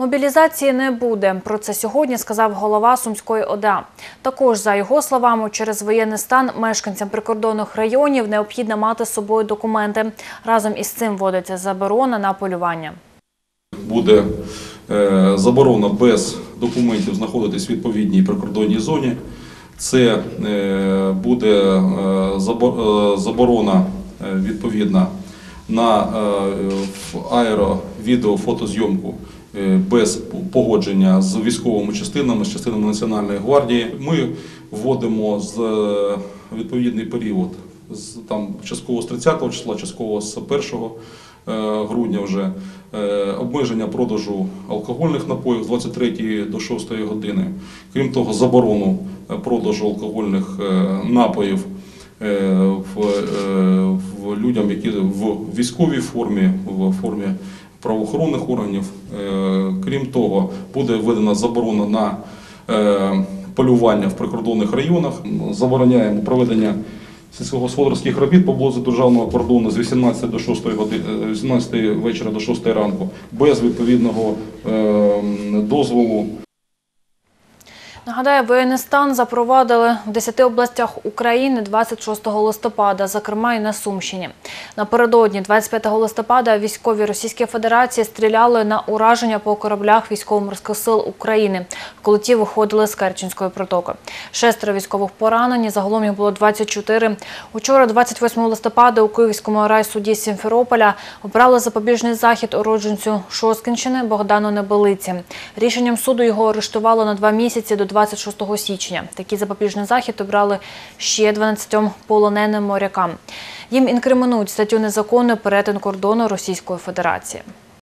Мобілізації не буде. Про це сьогодні сказав голова Сумської ОДА. Також, за його словами, через воєнний стан мешканцям прикордонних районів необхідно мати з собою документи. Разом із цим вводиться заборона на полювання. буде е, заборона без документів знаходитись в відповідній прикордонній зоні. Це е, буде е, заборона відповідна на аеро, відео, фотозйомку без погодження з військовими частинами, з частинами Національної гвардії. Ми вводимо з е, відповідний період з там частково з 30 числа, частково з 1 е, грудня вже е, обмеження продажу алкогольних напоїв з 23 до 6 години. Крім того, заборону е, продажу алкогольних е, напоїв е, в, е, в людям, які в військовій формі, в формі правоохоронних органів. Е, Крім того, буде введена заборона на е, полювання в прикордонних районах. Забороняємо проведення сільськогосподарських робіт поблизу державного кордону з 18 до 6 години, 18 вечора до 6 ранку без відповідного е, дозволу Нагадаю, воєнний стан запровадили в 10 областях України 26 листопада, зокрема і на Сумщині. Напередодні, 25 листопада, військові Російської Федерації стріляли на ураження по кораблях військово-морських сил України, коли ті виходили з Керченської протоки. Шестеро військових поранені, загалом їх було 24. Учора, 28 листопада, у Київському райсуді Сімферополя обрали запобіжний захід уродженцю Шоскінщини Богдану Небелиці. Рішенням суду його арештувало на два місяці до 26 січня. Такий запобіжний захід обрали ще 12 полоненим морякам. Їм інкримінують статтю незаконного перетин кордону Російської Федерації.